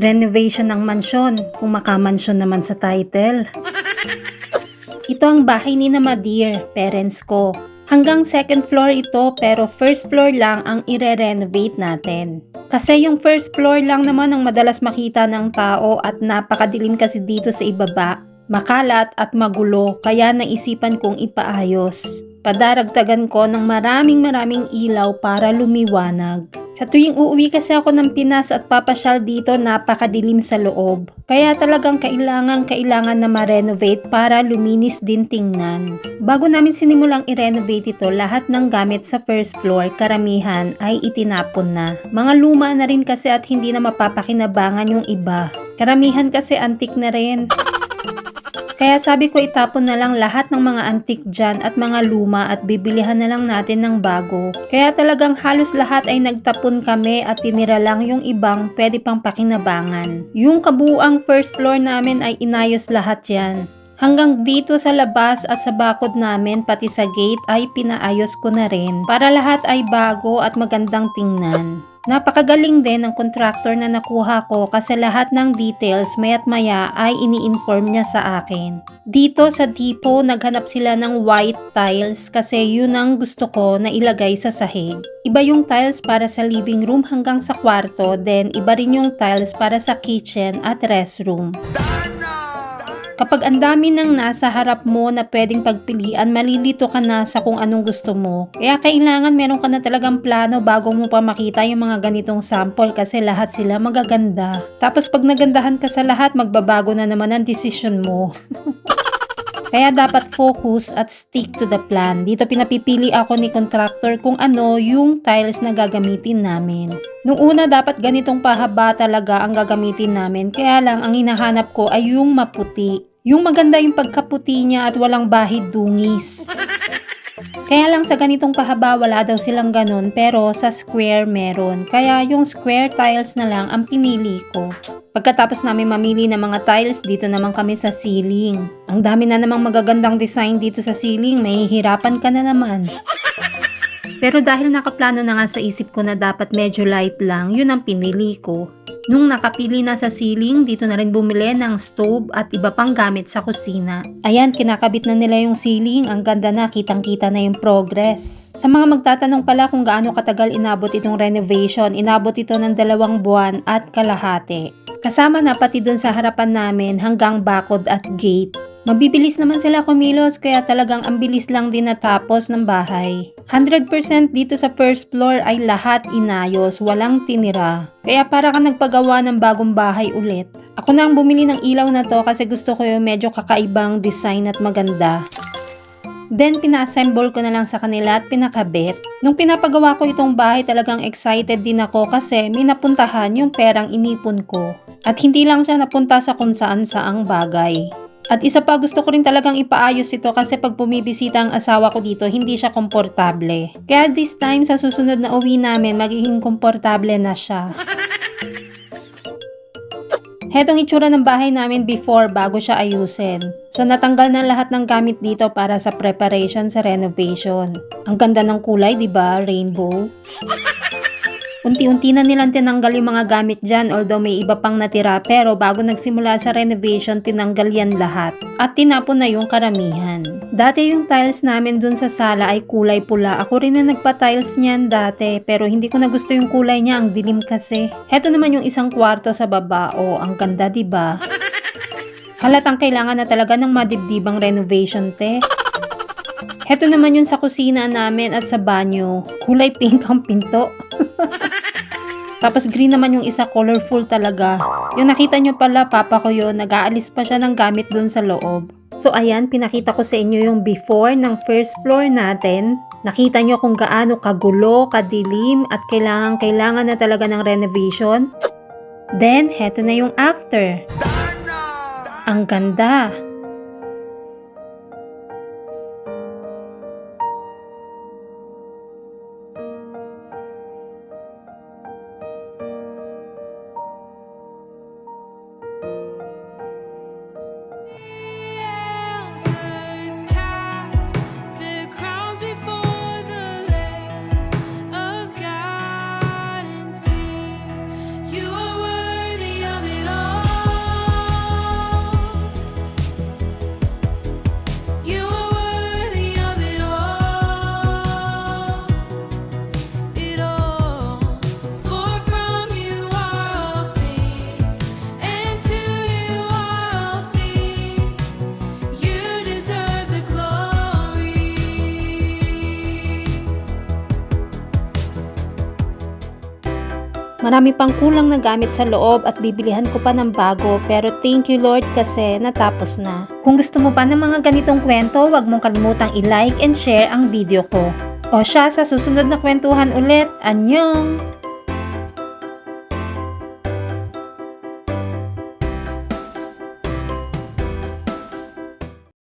Renovation ng mansyon, kung makamansyon naman sa title. Ito ang bahay ni na Madir, parents ko. Hanggang second floor ito pero first floor lang ang ire-renovate natin. Kasi yung first floor lang naman ang madalas makita ng tao at napakadilim kasi dito sa ibaba. Makalat at magulo kaya naisipan kong ipaayos. Padaragtagan ko ng maraming maraming ilaw para lumiwanag. Sa tuwing uuwi kasi ako ng Pinas at papasyal dito napakadilim sa loob. Kaya talagang kailangan kailangan na ma-renovate para luminis din tingnan. Bago namin sinimulang i-renovate ito, lahat ng gamit sa first floor, karamihan ay itinapon na. Mga luma na rin kasi at hindi na mapapakinabangan yung iba. Karamihan kasi antik na rin. Kaya sabi ko itapon na lang lahat ng mga antik dyan at mga luma at bibilihan na lang natin ng bago. Kaya talagang halos lahat ay nagtapon kami at tinira lang yung ibang pwede pang pakinabangan. Yung kabuuang first floor namin ay inayos lahat yan. Hanggang dito sa labas at sa bakod namin pati sa gate ay pinaayos ko na rin para lahat ay bago at magandang tingnan. Napakagaling din ng contractor na nakuha ko kasi lahat ng details mayat maya ay ini-inform niya sa akin. Dito sa depot naghanap sila ng white tiles kasi yun ang gusto ko na ilagay sa sahig. Iba yung tiles para sa living room hanggang sa kwarto then iba rin yung tiles para sa kitchen at restroom. Kapag ang dami nang nasa harap mo na pwedeng pagpilian, malilito ka na sa kung anong gusto mo. Kaya kailangan meron ka na talagang plano bago mo pa makita yung mga ganitong sample kasi lahat sila magaganda. Tapos pag nagandahan ka sa lahat, magbabago na naman ang decision mo. Kaya dapat focus at stick to the plan. Dito pinapipili ako ni contractor kung ano yung tiles na gagamitin namin. Nung una dapat ganitong pahaba talaga ang gagamitin namin. Kaya lang ang hinahanap ko ay yung maputi. Yung maganda yung pagkaputi niya at walang bahid dungis. Kaya lang sa ganitong pahaba wala daw silang ganun pero sa square meron. Kaya yung square tiles na lang ang pinili ko. Pagkatapos namin mamili ng mga tiles, dito naman kami sa ceiling. Ang dami na namang magagandang design dito sa ceiling, mahihirapan ka na naman. Pero dahil nakaplano na nga sa isip ko na dapat medyo light lang, yun ang pinili ko. Nung nakapili na sa ceiling, dito na rin bumili ng stove at iba pang gamit sa kusina. Ayan, kinakabit na nila yung ceiling. Ang ganda na, kitang-kita na yung progress. Sa mga magtatanong pala kung gaano katagal inabot itong renovation, inabot ito ng dalawang buwan at kalahati. Kasama na pati dun sa harapan namin hanggang bakod at gate. Mabibilis naman sila kumilos kaya talagang ang bilis lang din natapos ng bahay. 100% dito sa first floor ay lahat inayos, walang tinira. Kaya para ka nagpagawa ng bagong bahay ulit. Ako na ang bumili ng ilaw na to kasi gusto ko yung medyo kakaibang design at maganda. Then, pina-assemble ko na lang sa kanila at pinakabit. Nung pinapagawa ko itong bahay, talagang excited din ako kasi may napuntahan yung perang inipon ko. At hindi lang siya napunta sa kung saan saang bagay. At isa pa gusto ko rin talagang ipaayos ito kasi pag bumibisita ang asawa ko dito, hindi siya komportable. Kaya this time sa susunod na uwi namin, magiging komportable na siya. Hetong itsura ng bahay namin before bago siya ayusin. So natanggal na lahat ng gamit dito para sa preparation sa renovation. Ang ganda ng kulay, 'di ba? Rainbow. Unti-unti na nilang tinanggal yung mga gamit dyan although may iba pang natira pero bago nagsimula sa renovation tinanggal yan lahat at tinapon na yung karamihan. Dati yung tiles namin dun sa sala ay kulay pula. Ako rin na nagpa-tiles niyan dati pero hindi ko na gusto yung kulay niya ang dilim kasi. Heto naman yung isang kwarto sa baba. Oh, ang ganda 'di ba? Halatang kailangan na talaga ng madibdibang renovation te. Heto naman yun sa kusina namin at sa banyo. Kulay pink ang pinto. Tapos green naman yung isa, colorful talaga. Yung nakita nyo pala, papa ko yun, nag-aalis pa siya ng gamit dun sa loob. So ayan, pinakita ko sa inyo yung before ng first floor natin. Nakita nyo kung gaano kagulo, kadilim, at kailangan, kailangan na talaga ng renovation. Then, heto na yung after. Ang ganda. Marami pang kulang na gamit sa loob at bibilihan ko pa ng bago pero thank you Lord kasi natapos na. Kung gusto mo pa ng mga ganitong kwento, huwag mong kalimutang i-like and share ang video ko. O siya sa susunod na kwentuhan ulit. Anyong!